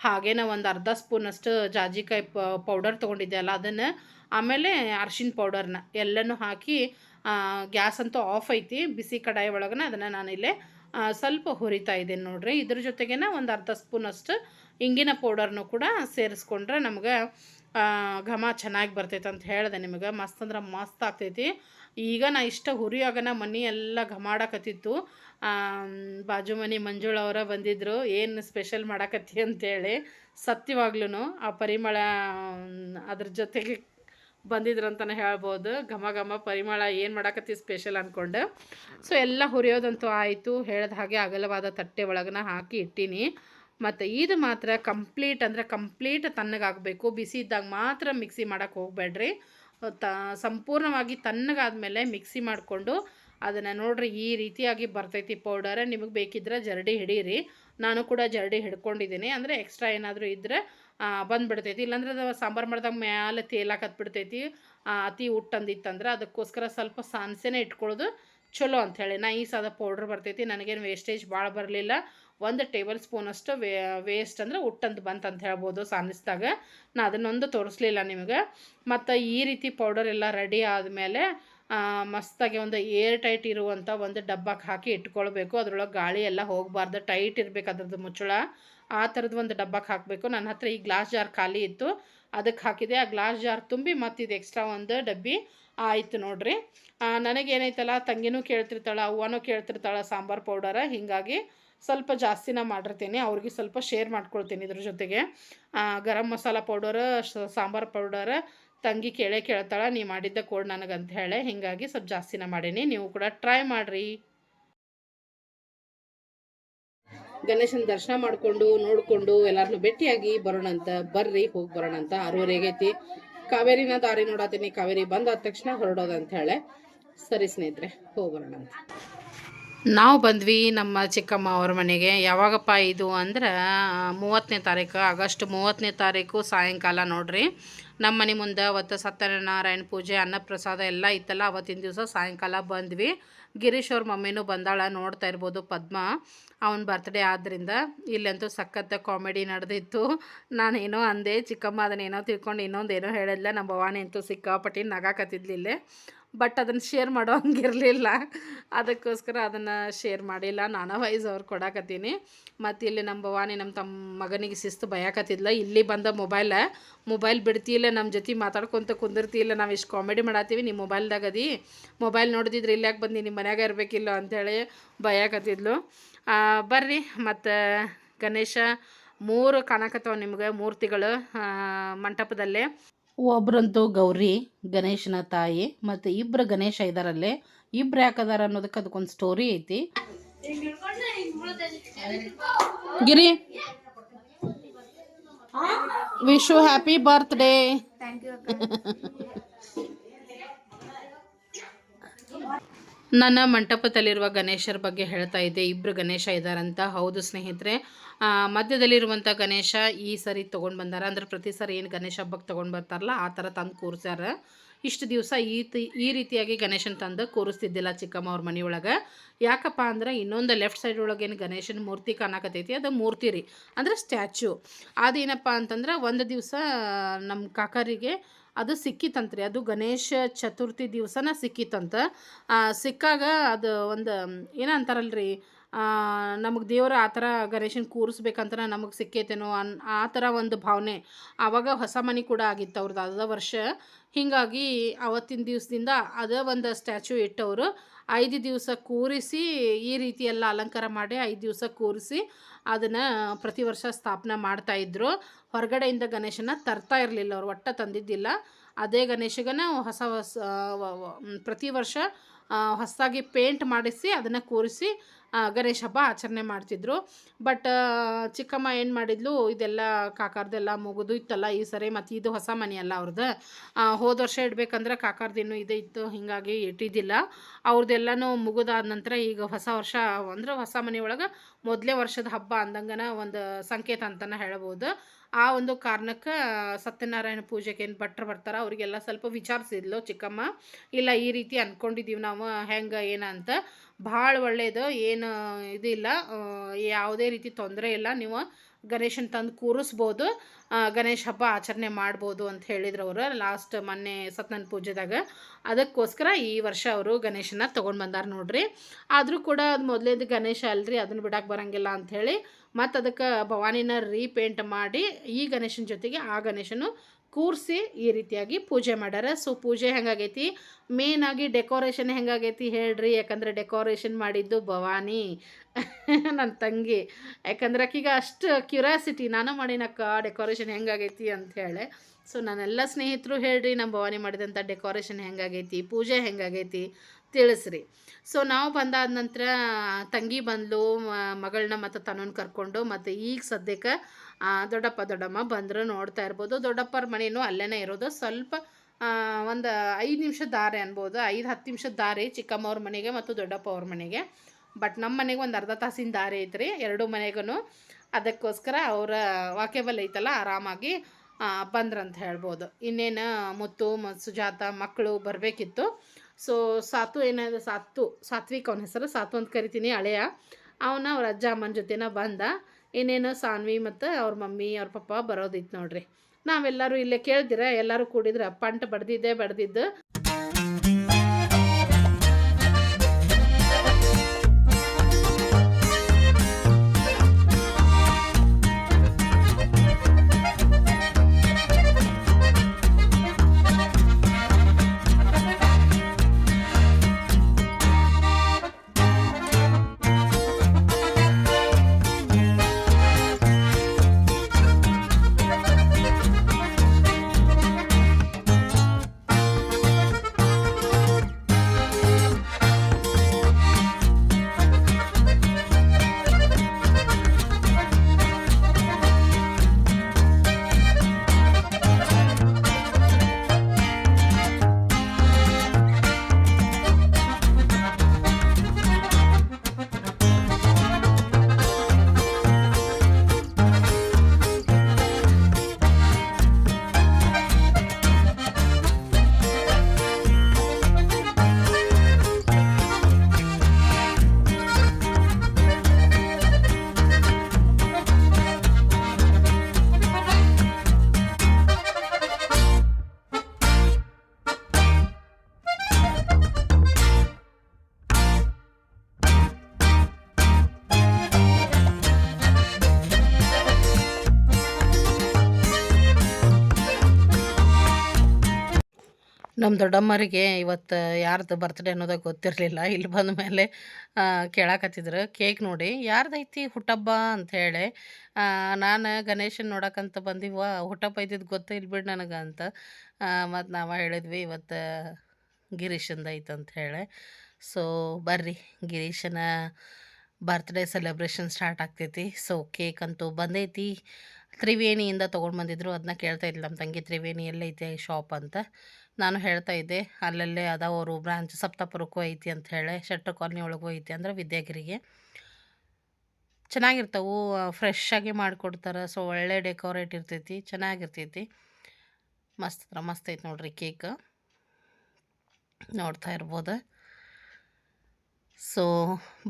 ಹಾಗೇನ ಒಂದು ಅರ್ಧ ಸ್ಪೂನಷ್ಟು ಜಾಜಿಕಾಯಿ ಪೌಡರ್ ತೊಗೊಂಡಿದ್ದೆ ಅಲ್ಲ ಅದನ್ನು, ಆಮೇಲೆ ಅರ್ಶಿನ ಪೌಡರ್ನ ಎಲ್ಲನೂ ಹಾಕಿ ಗ್ಯಾಸ್ ಅಂತೂ ಆಫ್ ಐತಿ, ಬಿಸಿ ಕಡಾಯಿ ಒಳಗನ ಅದನ್ನು ನಾನಿಲ್ಲೇ ಸ್ವಲ್ಪ ಹುರಿತಾ ಇದ್ದೀನಿ ನೋಡ್ರಿ, ಇದ್ರ ಜೊತೆಗೇನ ಒಂದು ಅರ್ಧ ಸ್ಪೂನಷ್ಟು ಇಂಗಿನ ಪೌಡರ್ನು ಕೂಡ ಸೇರಿಸ್ಕೊಂಡ್ರೆ ನಮ್ಗೆ ಘಮ ಚೆನ್ನಾಗಿ ಬರ್ತೈತೆ ಅಂತ ಹೇಳಿದೆ ನಿಮಗೆ, ಮಸ್ತ್ ಅಂದ್ರೆ ಮಸ್ತ್ ಆಗ್ತೈತಿ. ಈಗ ನಾ ಇಷ್ಟ ಹುರಿಯಾಗನ ಮನೆ ಎಲ್ಲ ಘಮಾಡಕತ್ತಿತ್ತು ಬಾಜು ಮನೆ ಮಂಜುಳವರ ಬಂದಿದ್ದರು ಏನು ಸ್ಪೆಷಲ್ ಮಾಡಾಕತ್ತಿ ಅಂತೇಳಿ ಸತ್ಯವಾಗ್ಲೂ ಆ ಪರಿಮಳ ಅದ್ರ ಜೊತೆಗೆ ಬಂದಿದ್ರು ಅಂತಲೇ ಹೇಳ್ಬೋದು. ಘಮ ಘಮ ಪರಿಮಳ ಏನು ಮಾಡಾಕತ್ತಿ ಸ್ಪೆಷಲ್ ಅಂದ್ಕೊಂಡು ಸೊ ಎಲ್ಲ ಹುರಿಯೋದಂತೂ ಆಯಿತು. ಹೇಳಿದ ಹಾಗೆ ಅಗಲವಾದ ತಟ್ಟೆ ಒಳಗನ ಹಾಕಿ ಇಟ್ಟೀನಿ. ಮತ್ತು ಇದು ಮಾತ್ರ ಕಂಪ್ಲೀಟ್ ಅಂದರೆ ಕಂಪ್ಲೀಟ್ ತಣ್ಣಗಾಗಬೇಕು. ಬಿಸಿ ಇದ್ದಾಗ ಮಾತ್ರ ಮಿಕ್ಸಿ ಮಾಡೋಕ್ಕೆ ಹೋಗಬೇಡ್ರಿ. ತ ಸಂಪೂರ್ಣವಾಗಿ ತಣ್ಣಗಾದ್ಮೇಲೆ ಮಿಕ್ಸಿ ಮಾಡಿಕೊಂಡು ಅದನ್ನು ನೋಡ್ರಿ ಈ ರೀತಿಯಾಗಿ ಬರ್ತೈತಿ ಪೌಡರ್. ನಿಮಗೆ ಬೇಕಿದ್ರೆ ಜರಡಿ ಹಿಡೀರಿ. ನಾನು ಕೂಡ ಜರಡಿ ಹಿಡ್ಕೊಂಡಿದ್ದೀನಿ. ಅಂದರೆ ಎಕ್ಸ್ಟ್ರಾ ಏನಾದರೂ ಇದ್ದರೆ ಬಂದುಬಿಡ್ತೈತಿ. ಇಲ್ಲಾಂದ್ರೆ ಅದು ಸಾಂಬಾರು ಮಾಡಿದಾಗ ಮ್ಯಾಲೆ ತೇಲಾಕತ್ಬಿಡ್ತೈತಿ ಅತಿ ಉಟ್ಟಂದಿತ್ತಂದ್ರೆ ಅದಕ್ಕೋಸ್ಕರ ಸ್ವಲ್ಪ ಸಾನ್ಸೆನೇ ಇಟ್ಕೊಳ್ಳೋದು ಚಲೋ ಅಂಥೇಳಿ. ನಾ ಈ ಸಾದ ಪೌಡ್ರ್ ಬರ್ತೈತಿ. ನನಗೇನು ವೇಸ್ಟೇಜ್ ಭಾಳ ಬರಲಿಲ್ಲ. ಒಂದು ಟೇಬಲ್ ಸ್ಪೂನಷ್ಟು ವೇ ವೇಸ್ಟ್ ಅಂದರೆ ಉಟ್ಟಂದು ಬಂತು ಅಂತ ಹೇಳ್ಬೋದು ಸಾನಿಸ್ದಾಗ ನಾ ಅದನ್ನೊಂದು ತೋರಿಸ್ಲಿಲ್ಲ ನಿಮಗೆ. ಮತ್ತು ಈ ರೀತಿ ಪೌಡರ್ ಎಲ್ಲ ರೆಡಿ ಆದಮೇಲೆ ಮಸ್ತಾಗಿ ಒಂದು ಏರ್ ಟೈಟ್ ಇರುವಂಥ ಒಂದು ಡಬ್ಬಕ್ಕೆ ಹಾಕಿ ಇಟ್ಕೊಳ್ಬೇಕು. ಅದರೊಳಗೆ ಗಾಳಿ ಎಲ್ಲ ಹೋಗಬಾರ್ದು. ಟೈಟ್ ಇರಬೇಕು ಅದ್ರದ್ದು ಮುಚ್ಚಳ. ಆ ಥರದ್ದು ಒಂದು ಡಬ್ಬಕ್ಕೆ ಹಾಕಬೇಕು. ನನ್ನ ಹತ್ರ ಈ ಗ್ಲಾಸ್ ಜಾರ್ ಖಾಲಿ ಇತ್ತು. ಅದಕ್ಕೆ ಹಾಕಿದೆ. ಆ ಗ್ಲಾಸ್ ಜಾರ್ ತುಂಬಿ ಮತ್ತಿದು ಎಕ್ಸ್ಟ್ರಾ ಒಂದು ಡಬ್ಬಿ ಆಯಿತು ನೋಡಿರಿ. ನನಗೇನೈತಲ್ಲ ತಂಗಿನೂ ಕೇಳ್ತಿರ್ತಾಳೆ, ಅವ್ವನೂ ಕೇಳ್ತಿರ್ತಾಳೆ ಸಾಂಬಾರು ಪೌಡರ ಹೀಗಾಗಿ ಸ್ವಲ್ಪ ಜಾಸ್ತಿನ ಮಾಡಿರ್ತೀನಿ. ಅವ್ರಿಗೆ ಸ್ವಲ್ಪ ಶೇರ್ ಮಾಡ್ಕೊಳ್ತೀನಿ ಇದ್ರ ಜೊತೆಗೆ. ಗರಂ ಮಸಾಲ ಪೌಡರ್ ಸಾಂಬಾರು ಪೌಡರ್ ತಂಗಿ ಕೇಳೇ ಕೇಳ್ತಾಳೆ, ನೀ ಮಾಡಿದ್ದ ಕೋಡ್ ನನಗಂತ ಹೇಳಿ. ಹೀಗಾಗಿ ಸ್ವಲ್ಪ ಜಾಸ್ತಿನ ಮಾಡೀನಿ. ನೀವು ಕೂಡ ಟ್ರೈ ಮಾಡಿರಿ. ಗಣೇಶನ ದರ್ಶನ ಮಾಡಿಕೊಂಡು, ನೋಡಿಕೊಂಡು ಎಲ್ಲರನ್ನೂ ಭೇಟಿಯಾಗಿ ಬರೋಣಂತ ಬರ್ರಿ, ಹೋಗಿ ಬರೋಣಂತ ಆರೂವರೆ ಕಾವೇರಿನ ದಾರಿ ನೋಡತ್ತೀನಿ ಕಾವೇರಿ ಬಂದಾದ ತಕ್ಷಣ ಹೊರಡೋದಂತ ಹೇಳಿ. ಸರಿ ಸ್ನೇಹಿತರೆ, ಹೋಗಿ ಬರೋಣಂತ ನಾವು ಬಂದ್ವಿ ನಮ್ಮ ಚಿಕ್ಕಮ್ಮ ಅವ್ರ ಮನೆಗೆ. ಯಾವಾಗಪ್ಪ ಇದು ಅಂದ್ರೆ ಮೂವತ್ತನೇ ತಾರೀಕು, ಆಗಸ್ಟ್ ಮೂವತ್ತನೇ ತಾರೀಕು ಸಾಯಂಕಾಲ ನೋಡ್ರಿ. ನಮ್ಮ ಮನೆ ಮುಂದೆ ಅವತ್ತು ಸತ್ಯನಾರಾಯಣ ಪೂಜೆ, ಅನ್ನಪ್ರಸಾದ ಎಲ್ಲ ಇತ್ತಲ್ಲ, ಅವತ್ತಿನ ದಿವಸ ಸಾಯಂಕಾಲ ಬಂದ್ವಿ. ಗಿರೀಶ್ ಅವ್ರ ಮಮ್ಮಿನೂ ಬಂದಾಳ, ನೋಡ್ತಾ ಇರ್ಬೋದು ಪದ್ಮ. ಅವನ ಬರ್ತ್ಡೇ ಆದ್ದರಿಂದ ಇಲ್ಲಂತೂ ಸಖತ್ತ ಕಾಮಿಡಿ ನಡೆದಿತ್ತು. ನಾನೇನೋ ಅಂದೆ, ಚಿಕ್ಕಮ್ಮ ಅದನ್ನೇನೋ ತಿಳ್ಕೊಂಡು ಇನ್ನೊಂದು ಏನೋ ಹೇಳಿದ್ಲ, ನಮ್ಮ ಭವಾನಿ ಅಂತೂ ಸಿಕ್ಕಾಪಟ್ಟಿ ನಗಾಕತ್ತಿದ್ಲಿಲ್ಲೇ ಬಟ್ ಅದನ್ನು ಶೇರ್ ಮಾಡೋ ಹಂಗಿರಲಿಲ್ಲ. ಅದಕ್ಕೋಸ್ಕರ ಅದನ್ನು ಶೇರ್ ಮಾಡಿಲ್ಲ. ನಾನು ವೈಸ್ ಅವ್ರು ಕೊಡಾಕತ್ತೀನಿ. ಮತ್ತು ಇಲ್ಲಿ ನಮ್ಮ ಭವಾನಿ ನಮ್ಮ ತಮ್ಮ ಮಗನಿಗೆ ಶಿಸ್ತು ಭಯಕತ್ತಿದ್ಲ ಇಲ್ಲಿ ಬಂದ ಮೊಬೈಲ ಮೊಬೈಲ್ ಬಿಡ್ತಿಲ್ಲ ನಮ್ಮ ಜೊತೆ ಮಾತಾಡ್ಕೊತ ಕುಂದಿರ್ತಿಲ್ಲ. ನಾವು ಇಷ್ಟು ಕಾಮಿಡಿ ಮಾಡತ್ತೀವಿ. ನಿಮ್ಮ ಮೊಬೈಲ್ದಾಗ ಅದಿ. ಮೊಬೈಲ್ ನೋಡಿದ್ರೆ ಇಲ್ಲಿ ಯಾಕೆ ಬಂದು ನಿಮ್ಮ ಮನ್ಯಾಗ ಇರಬೇಕಿಲ್ಲ ಅಂಥೇಳಿ ಭಯಕತ್ತಿದ್ಲು ಬರ್ರಿ. ಮತ್ತು ಗಣೇಶ, ಮೂರು ಕಾಣಕತ್ತವ ನಿಮ್ಗೆ, ಮೂರ್ತಿಗಳು ಮಂಟಪದಲ್ಲೇ. ಒಬ್ರಂತೂ ಗೌರಿ ಗಣೇಶನ ತಾಯಿ ಮತ್ತು ಇಬ್ಬರು ಗಣೇಶ ಇದಾರಲ್ಲೇ. ಇಬ್ರು ಯಾಕದಾರ ಅನ್ನೋದಕ್ಕೆ ಅದಕ್ಕೊಂದು ಸ್ಟೋರಿ ಐತಿ. ಗಿರಿ ವಿಶ್ ಹ್ಯಾಪಿ ಬರ್ತ್ಡೇ ನನ್ನ ಮಂಟಪದಲ್ಲಿರುವ ಗಣೇಶರ ಬಗ್ಗೆ ಹೇಳ್ತಾ ಇದ್ದೆ. ಇಬ್ಬರು ಗಣೇಶ ಇದ್ದಾರಂತ. ಹೌದು ಸ್ನೇಹಿತರೆ. ಮಧ್ಯದಲ್ಲಿರುವಂಥ ಗಣೇಶ ಈ ಸರಿ ತೊಗೊಂಡು ಬಂದಾರ. ಅಂದ್ರೆ ಪ್ರತಿ ಸರಿ ಏನು ಗಣೇಶ ಹಬ್ಬಕ್ಕೆ ತೊಗೊಂಡು ಬರ್ತಾರಲ್ಲ, ಆ ಥರ ತಂದು ಕೂರಿಸ್ಯಾರ. ಇಷ್ಟು ದಿವಸ ಈ ಈ ರೀತಿಯಾಗಿ ಗಣೇಶನ ತಂದು ಕೂರಿಸ್ತಿದ್ದಿಲ್ಲ ಚಿಕ್ಕಮ್ಮ ಅವ್ರ ಮನೆಯೊಳಗೆ ಯಾಕಪ್ಪ ಅಂದ್ರೆ ಇನ್ನೊಂದು ಲೆಫ್ಟ್ ಸೈಡ್ ಒಳಗೆ ಏನು ಗಣೇಶನ ಮೂರ್ತಿ ಕಾಣಕತ್ತೈತಿ? ಅದು ಮೂರ್ತಿ ರೀ. ಅಂದ್ರೆ ಸ್ಟ್ಯಾಚ್ಯೂ. ಅದೇನಪ್ಪ ಅಂತಂದ್ರೆ ಒಂದು ದಿವಸ ನಮ್ಮ ಕಾಕರಿಗೆ ಅದು ಸಿಕ್ಕಿತ್ತಂತ್ರಿ ಅದು ಗಣೇಶ ಚತುರ್ಥಿ ದಿವಸನ ಸಿಕ್ಕಿತ್ತಂತ ಆ, ಸಿಕ್ಕಾಗ ಅದು ಒಂದು ಏನೋ ಅಂತಾರಲ್ರಿ ನಮಗೆ ದೇವರು ಆ ಥರ ಗಣೇಶನ ಕೂರಿಸ್ಬೇಕಂತ ನಮಗೆ ಸಿಕ್ಕೈತೇನೋ ಅನ್ ಆ ಥರ ಒಂದು ಭಾವನೆ ಆವಾಗ ಹೊಸ ಮನೆ ಕೂಡ ಆಗಿತ್ತು ಅವ್ರದ್ದು ಅದ ವರ್ಷ ಹೀಗಾಗಿ ಅವತ್ತಿನ ದಿವಸದಿಂದ ಅದೇ ಒಂದು ಸ್ಟ್ಯಾಚು ಇಟ್ಟವರು. ಐದು ದಿವಸ ಕೂರಿಸಿ ಈ ರೀತಿ ಎಲ್ಲ ಅಲಂಕಾರ ಮಾಡಿ ಐದು ದಿವಸ ಕೂರಿಸಿ ಅದನ್ನು ಪ್ರತಿ ವರ್ಷ ಸ್ಥಾಪನೆ ಮಾಡ್ತಾಯಿದ್ರು ಹೊರಗಡೆಯಿಂದ ಗಣೇಶನ ತರ್ತಾ ಇರಲಿಲ್ಲ ಅವ್ರು, ಒಟ್ಟ ತಂದಿದ್ದಿಲ್ಲ. ಅದೇ ಗಣೇಶಗನ ಹೊಸ ಹೊಸ ಪ್ರತಿ ವರ್ಷ ಹೊಸದಾಗಿ ಪೇಂಟ್ ಮಾಡಿಸಿ ಅದನ್ನು ಕೂರಿಸಿ ಗಣೇಶ ಹಬ್ಬ ಆಚರಣೆ ಮಾಡ್ತಿದ್ರು. ಬಟ್ ಚಿಕ್ಕಮ್ಮ ಏನು ಮಾಡಿದ್ಲು, ಇದೆಲ್ಲ ಕಾಕಾರ್ದೆಲ್ಲ ಮುಗಿದು ಇತ್ತಲ್ಲ ಈ ಸರಿ ಮತ್ತು ಇದು ಹೊಸ ಮನೆಯಲ್ಲ ಅವ್ರದ್ದು ಹೋದ ವರ್ಷ ಇಡಬೇಕಂದ್ರೆ ಕಾಕಾರ್ದೇನು ಇದೆ, ಇತ್ತು, ಹೀಗಾಗಿ ಇಟ್ಟಿದ್ದಿಲ್ಲ. ಅವ್ರದ್ದೆಲ್ಲನೂ ಮುಗಿದಾದ ನಂತರ ಈಗ ಹೊಸ ವರ್ಷ, ಅಂದ್ರೆ ಹೊಸ ಮನೆಯೊಳಗೆ ಮೊದಲೇ ವರ್ಷದ ಹಬ್ಬ ಅಂದಂಗನ ಒಂದು ಸಂಕೇತ ಅಂತಲೇ ಹೇಳ್ಬೋದು. ಆ ಒಂದು ಕಾರಣಕ್ಕೆ ಸತ್ಯನಾರಾಯಣ ಪೂಜೆಗೆ ಏನು ಭಟ್ರು ಬರ್ತಾರೆ, ಅವರಿಗೆಲ್ಲ ಸ್ವಲ್ಪ ವಿಚಾರಿಸಿದ್ಲು ಚಿಕ್ಕಮ್ಮ. ಇಲ್ಲ, ಈ ರೀತಿ ಅಂದ್ಕೊಂಡಿದ್ದೀವಿ ನಾವು, ಹೆಂಗೆ, ಏನ ಅಂತ. ಭಾಳ ಒಳ್ಳೆಯದು ಏನು ಇದಿಲ್ಲ ಯಾವುದೇ ರೀತಿ ತೊಂದರೆ ಇಲ್ಲ. ನೀವು ಗಣೇಶನ ತಂದು ಕೂರಿಸ್ಬೋದು ಗಣೇಶ ಹಬ್ಬ ಆಚರಣೆ ಮಾಡ್ಬೋದು ಅಂತ ಹೇಳಿದ್ರು ಅವರು. ಲಾಸ್ಟ್ ಮೊನ್ನೆ ಸತ್ಯನ ಪೂಜೆದಾಗ. ಅದಕ್ಕೋಸ್ಕರ ಈ ವರ್ಷ ಅವರು ಗಣೇಶನ ತೊಗೊಂಡು ಬಂದಾರ ನೋಡ್ರಿ. ಆದರೂ ಕೂಡ ಅದು ಮೊದಲೇದು ಗಣೇಶ ಅಲ್ರಿ, ಅದನ್ನು ಬಿಡಕ್ಕೆ ಬರೋಂಗಿಲ್ಲ ಅಂಥೇಳಿ ಮತ್ತು ಅದಕ್ಕೆ ಭವಾನಿನ ರೀಪೇಂಟ್ ಮಾಡಿ ಈ ಗಣೇಶನ ಜೊತೆಗೆ ಆ ಗಣೇಶನು ಕೂರಿಸಿ ಈ ರೀತಿಯಾಗಿ ಪೂಜೆ ಮಾಡ್ಯಾರ. ಸೊ ಪೂಜೆ ಹೆಂಗಾಗೈತಿ? ಮೇನಾಗಿ ಡೆಕೋರೇಷನ್ ಹೆಂಗಾಗೈತಿ ಹೇಳ್ರಿ? ಯಾಕಂದ್ರೆ ಡೆಕೋರೇಷನ್ ಮಾಡಿದ್ದು ಭವಾನಿ ನನ್ನ ತಂಗಿ. ಯಾಕಂದ್ರೆ ಆಕೀಗ ಅಷ್ಟು ಕ್ಯೂರಿಯಾಸಿಟಿ ನಾನು ಮಾಡಿನಕ್ಕ ಡೆಕೋರೇಷನ್ ಹೆಂಗಾಗೈತಿ ಅಂತ ಹೇಳಿ. ಸೊ ನಾನೆಲ್ಲ ಸ್ನೇಹಿತರು ಹೇಳ್ರಿ ನಮ್ಮ ಭವಾನಿ ಮಾಡಿದಂಥ ಡೆಕೋರೇಷನ್ ಹೆಂಗಾಗೈತಿ? ಪೂಜೆ ಹೆಂಗಾಗೈತಿ? ತಿಳಿಸ್ರಿ. ಸೊ ನಾವು ಬಂದಾದ ನಂತರ ತಂಗಿ ಬಂದ್ಲು ಮಗಳನ್ನ ಮತ್ತು ತನ್ನನ್ನು ಕರ್ಕೊಂಡು ಮತ್ತು ಈಗ ಸದ್ಯಕ್ಕೆ ದೊಡ್ಡಪ್ಪ ದೊಡ್ಡಮ್ಮ ಬಂದರು ನೋಡ್ತಾ ಇರ್ಬೋದು. ದೊಡ್ಡಪ್ಪರ ಮನೆಯೂ ಅಲ್ಲೇ ಇರೋದು. ಸ್ವಲ್ಪ ಒಂದು ಐದು ನಿಮಿಷ ದಾರಿ ಅನ್ಬೋದು. ಐದು ಹತ್ತು ನಿಮಿಷದ ದಾರಿ ಚಿಕ್ಕಮ್ಮವ್ರ ಮನೆಗೆ ಮತ್ತು ದೊಡ್ಡಪ್ಪ ಅವ್ರ ಮನೆಗೆ. ಬಟ್ ನಮ್ಮ ಮನೆಗೆ ಒಂದು ಅರ್ಧ ತಾಸಿನ ದಾರಿ ಐತ್ರಿ. ಎರಡು ಮನೆಗೂ ಅದಕ್ಕೋಸ್ಕರ ಅವರ ವಾಕ್ಯಬಲ್ ಐತಲ್ಲ, ಆರಾಮಾಗಿ ಬಂದ್ರಂತ ಹೇಳ್ಬೋದು. ಇನ್ನೇನು ಮುತ್ತು ಸುಜಾತ ಮಕ್ಕಳು ಬರಬೇಕಿತ್ತು. ಸೊ ಸಾತು ಏನಾದ? ಸಾತು ಸಾತ್ವಿಕ್ ಅವನ ಹೆಸರು. ಸಾತು ಅಂತ ಕರಿತೀನಿ, ಹಳೆಯ. ಅವನ ಅವ್ರ ಅಜ್ಜ, ಅಮ್ಮನ ಜೊತೆನ ಬಂದ. ಇನ್ನೇನು ಸಾನ್ವಿ ಮತ್ತು ಅವ್ರ ಮಮ್ಮಿ, ಅವ್ರ ಪಪ್ಪ ಬರೋದಿತ್ತು ನೋಡ್ರಿ. ನಾವೆಲ್ಲರೂ ಇಲ್ಲೇ ಕೇಳ್ದಿರ, ಎಲ್ಲರೂ ಕೂಡಿದ್ರೆ, ಪಂಟ್ ಬಡ್ದಿದ್ದೆ ಬಡ್ದಿದ್ದು. ನಮ್ಮ ದೊಡ್ಡಮ್ಮರಿಗೆ ಇವತ್ತು ಯಾರ್ದು ಬರ್ತ್ಡೇ ಅನ್ನೋದಾಗ ಗೊತ್ತಿರಲಿಲ್ಲ. ಇಲ್ಲಿ ಬಂದ ಮೇಲೆ ಕೇಳಾಕತ್ತಿದ್ರು. ಕೇಕ್ ನೋಡಿ, ಯಾರ್ದೈತಿ ಹುಟ್ಟಬ್ಬ ಅಂಥೇಳಿ ನಾನು ಗಣೇಶನ ನೋಡಕ್ಕಂತ ಬಂದಿವ ಹುಟ್ಟಬ್ಬ ಇದ್ದಿದ್ದು ಗೊತ್ತೇ ಇಲ್ಲ ಬಿಡು ನನಗೆ ಅಂತ. ಮತ್ತು ನಾವು ಹೇಳಿದ್ವಿ ಇವತ್ತು ಗಿರೀಶಂದು ಐತೆ ಹೇಳಿ. ಸೊ ಬರ್ರಿ. ಗಿರೀಶನ ಬರ್ತ್ಡೇ ಸೆಲೆಬ್ರೇಷನ್ ಸ್ಟಾರ್ಟ್ ಆಗ್ತೈತಿ. ಸೊ ಕೇಕ್ ಅಂತೂ ಬಂದೈತಿ. ತ್ರಿವೇಣಿಯಿಂದ ತೊಗೊಂಡು ಬಂದಿದ್ರು. ಅದನ್ನ ಕೇಳ್ತಾ ನಮ್ಮ ತಂಗಿ. ತ್ರಿವೇಣಿ ಎಲ್ಲೈತೆ ಶಾಪ್ ಅಂತ. ನಾನು ಹೇಳ್ತಾ ಇದ್ದೆ, ಅಲ್ಲಲ್ಲೇ ಅದಾವ ಅವರು ಬ್ರಾಂಚ್ ಸಪ್ತಾಪುರಕ್ಕೂ ಐತಿ ಅಂತ ಹೇಳಿ ಶೆಟ್ರ್ ಕಾಲೋನಿ ಒಳಗೂ ಐತಿ ಅಂದ್ರೆ ವಿದ್ಯಾಗಿರಿಗೆ. ಚೆನ್ನಾಗಿರ್ತಾವು ಫ್ರೆಶ್ ಆಗಿ ಮಾಡಿಕೊಡ್ತಾರೆ ಸೊ ಒಳ್ಳೆ ಡೆಕೋರೇಟ್ ಇರ್ತೈತಿ, ಚೆನ್ನಾಗಿರ್ತೈತಿ. ಮಸ್ತ್ ಹತ್ರ ಮಸ್ತ್ ಐತಿ ನೋಡ್ರಿ ಕೇಕ್ ನೋಡ್ತಾ ಇರ್ಬೋದು. ಸೊ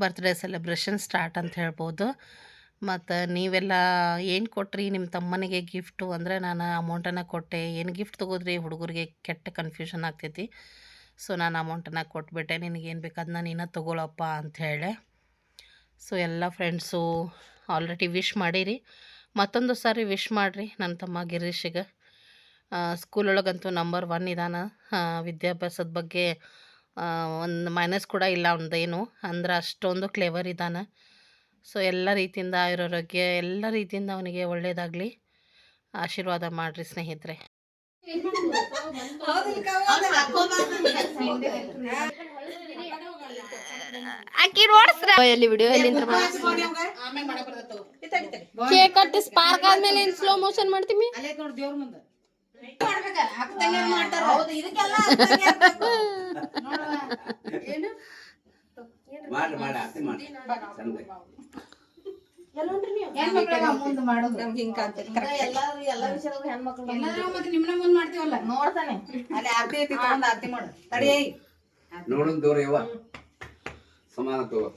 ಬರ್ತ್ಡೇ ಸೆಲೆಬ್ರೇಷನ್ ಸ್ಟಾರ್ಟ್ ಅಂತ ಹೇಳ್ಬೋದು. ಮತ್ತು ನೀವೆಲ್ಲ ಏನು ಕೊಟ್ರಿ ನಿಮ್ಮ ತಮ್ಮನಿಗೆ ಗಿಫ್ಟು ಅಂದರೆ ನಾನು ಅಮೌಂಟನ್ನು ಕೊಟ್ಟೆ. ಏನು ಗಿಫ್ಟ್ ತೊಗೋದ್ರಿ? ಹುಡುಗರಿಗೆ ಕೆಟ್ಟ ಕನ್ಫ್ಯೂಷನ್ ಆಗ್ತೈತಿ. ಸೊ ನಾನು ಅಮೌಂಟನ್ನು ಕೊಟ್ಬಿಟ್ಟೆ. ನಿನಗೇನು ಬೇಕು ನಾನು ನೀನು ತೊಗೊಳಪ್ಪ ಅಂಥೇಳಿ ಸೊ ಎಲ್ಲ ಫ್ರೆಂಡ್ಸು ಆಲ್ರೆಡಿ ವಿಶ್ ಮಾಡೀರಿ. ಮತ್ತೊಂದು ಸಾರಿ ವಿಶ್ ಮಾಡಿರಿ ನನ್ನ ತಮ್ಮ ಗಿರೀಶಿಗೆ. ಸ್ಕೂಲೊಳಗಂತೂ ನಂಬರ್ ಒನ್ ಇದಾನ. ವಿದ್ಯಾಭ್ಯಾಸದ ಬಗ್ಗೆ ಒಂದು ಮೈನಸ್ ಕೂಡ ಇಲ್ಲ ಅವನದೇನು. ಅಂದ್ರೆ ಅಷ್ಟೊಂದು ಕ್ಲೇವರ್ ಇದ್ದಾನೆ ಸೊ ಎಲ್ಲ ರೀತಿಯಿಂದ ಆಯುರಾರೋಗ್ಯ ಎಲ್ಲ ರೀತಿಯಿಂದ ಅವನಿಗೆ ಒಳ್ಳೇದಾಗಲಿ. ಆಶೀರ್ವಾದ ಮಾಡಿರಿ ಸ್ನೇಹಿತರೆ. ಸ್ಪಾರ್ಕ್ ಆದ್ಮೇಲೆ ಏನ್ ಸ್ಲೋ ಮೋಷನ್ ಮಾಡ್ತೀವಿ ಅಲ್ಲೇ ಐತ್ ನೋಡ್ ದೇವ್ರ ಮುಂದೆ ಹಿಂಗ ಎಲ್ಲಾರು ಆರತಿ ಮಾಡಿ ಹೆಣ್ಮಕ್ಳು ಎಲ್ಲಾದ್ರೂ ಮತ್ತೆ ಮುಂದ್ ಮಾಡ್ತೀವಲ್ಲ? ನೋಡ್ತಾನೆ. ಅಲ್ಲಿ ಆರ್ತಿ ಐತಿ ತಗೊಂಡ್ ಆರ್ತಿ ಮಾಡು. ತಡಿ. ನೋಡೋಣ ದೂರ ಯವ್ವ. ಸಮಾನ ತಗೋ.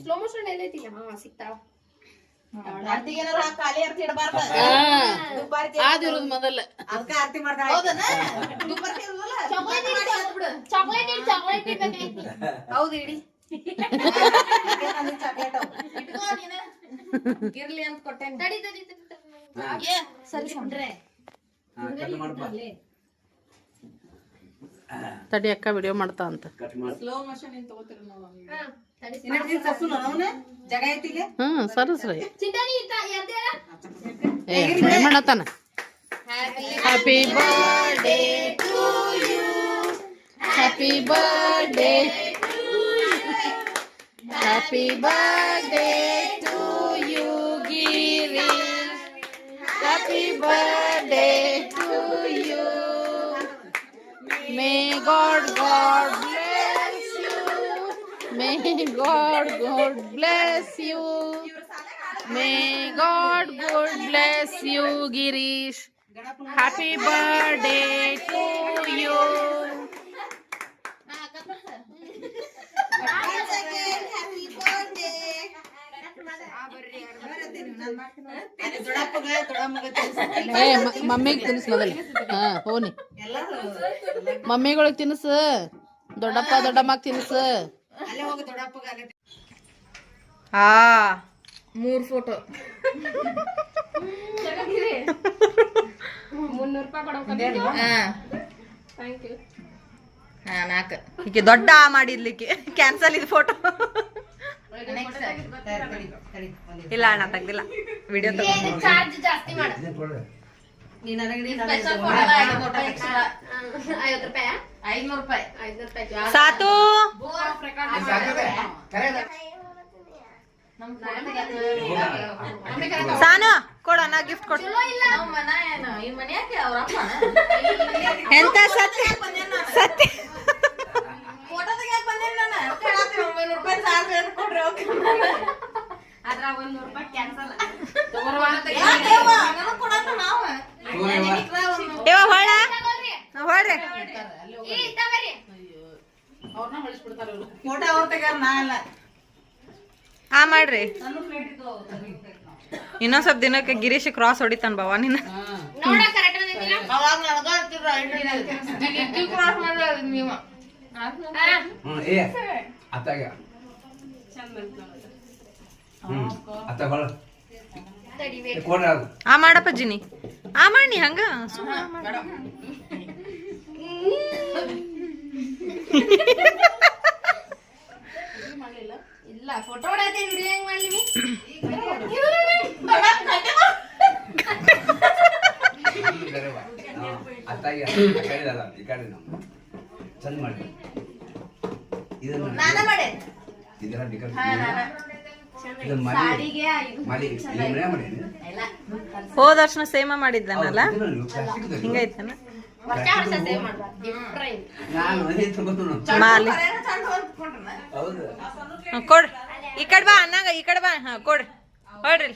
ಸ್ಲೋ ಮೋಷನ್ ಎಲ್ಲೈತಿ ಹಾ ಸಿಗ್ತಾವ? ಆದಿರೋದು ಮೊದಲ. ಹೌದು ಇಡಿ. ಇರ್ಲಿ ಅಂತ ಕೊಟ್ಟೆ ಸರಿ ಕೊಂಡ್ರೆ ಹಾ, ಕಟ್ ಮಾಡಪ್ಪ ತಡಿ ಅಕ್ಕ ವಿಡಿಯೋ ಮಾಡ್ತಾ ಅಂತ. ಹ್ಮ್ ಸರಸ್ರಿ ಏ ಮಾಡತ್ತಾನ? Happy happy birthday to you happy birthday happy birthday to you Giri happy birthday to you May God, God bless you. May God, God bless you. May God, God bless you, Girish. Happy birthday to you. Once again, happy birthday. ಮಮ್ಮಿಗೆ ತಿನ್ಸ್ ಮೊದಲು. ಹಾ ಹೋನಿ ಮಮ್ಮಿಗಳಿಗೆ ತಿನ್ಸ. ದೊಡ್ಡಪ್ಪ ದೊಡ್ಡಮ್ಮಗ್ ತಿನ್ಸ. ಅಲ್ಲೇ ಹೋಗಿ ದೊಡ್ಡಪ್ಪಗ ಅಲ್ಲೇ ಆ ಮೂರ್ ಫೋಟೋ ಈಕೆ ದೊಡ್ಡ ಮಾಡಿರ್ಲಿಕ್ಕೆ ಮಾಡಿದ್ಲಿಕ್ಕೆ. ಕ್ಯಾನ್ಸಲ್ ಇದು ಫೋಟೋ ಇಲ್ಲ ಅಣ್ಣ ತೆಗ್ದಿಲ್ಲ. ವಿಡಿಯೋ ತಗೊಂಡು ಚಾರ್ಜ್ ಜಾಸ್ತಿ ಮಾಡು. ನೀನ್ ಸಾತು? ಸಾನು ಕೊಡು ನಾ ಗಿಫ್ಟ್ ಕೊಡು. ಚಲೋ ಇಲ್ಲ. ಈ ಮನ್ಯಾಕೆ ಅವ್ರ ಅಪ್ಪ ಎಂತ ಸತ್ಯ? ಸತ್ಯ? ಫೋಟೋದಾಗ ಯಾಕೆ ಬಂದೇನಿ ನಾನು ಕೇಳಾತ್ರಿ ಒಂಬೈನೂರು ರೂಪಾಯಿ ಚಾರ್ಜ್ ಏನು ಕೊಡ್ರಿ ಓಕೆ ಅದ್ರ ಒಂದ್ ನೂರು ರೂಪಾಯಿ ಕ್ಯಾನ್ಸಲ್ ಯಾಕವ್ವ? ನನಗ್ ಕೊಡಾಕ ನಾವ? ತಗೋ ಯವ್ವ. ಇವ ಹೊಳ ತಗೊಳ್ರಿ ಹೊಳ್ರಿ ಈ ತಗೊಳ್ರಿ ಅವ್ರನ್ನ ಹೊಳಿಸ್ಬಿಡ್ತಾರ ಅವ್ರು. ಫೋಟೋ ಅವ್ರ ತೆಗ್ಯಾರ ನಾ ಅಲ್ಲ ಆ ಮಾಡ್ರಿ. ಇನ್ನೊಂದ್ ಸ್ವಲ್ಪ ದಿನಕ್ಕೆ ಗಿರೀಶ್ ಕ್ರಾಸ್ ಹೊಡಿತಾನ ಬಾವ ನಿನ್ನ. ಕ್ರಾಸ್ ಮಾಡ್ರಿ ನೀವು ಹ್ಮ್, ಏ. ಅತ್ತಾಗ? ಅತ್ತ ಹೊಳ ಆ ಮಾಡಪ್ಪ ಜಿನಿ. ಆ ಮಾಡಿ ಹಂಗ. ಇಲ್ಲ ಫೋಟೋ ಹೆಂಗ್ ಮಾಡ್ಲಿ ಈ ಕಡೆ ಚಂದ ಮಾಡಿ. ಇದನ್ನ ನಾನ ಮಾಡೆ. ಇದೆಲ್ಲ ಡಿಕಲ್ ಇದು ಮಲಿ ಮಲಿ ಇದು ಮನೆ ಮಾಡಿ ಹೋದ ವರ್ಷ ಸೇಮ ಮಾಡಿದ್ದಾನಲ್ಲ? ಹಿಂಗೈತನ? ಕೊಡ್ರಿ ಈ ಕಡೆ ಬಾ ಅನ್ನಂಗ ಈ ಕಡೆ ಬಾ. ಹಾ ಕೊಡ್ರಿ ಹೊಡ್ರಿ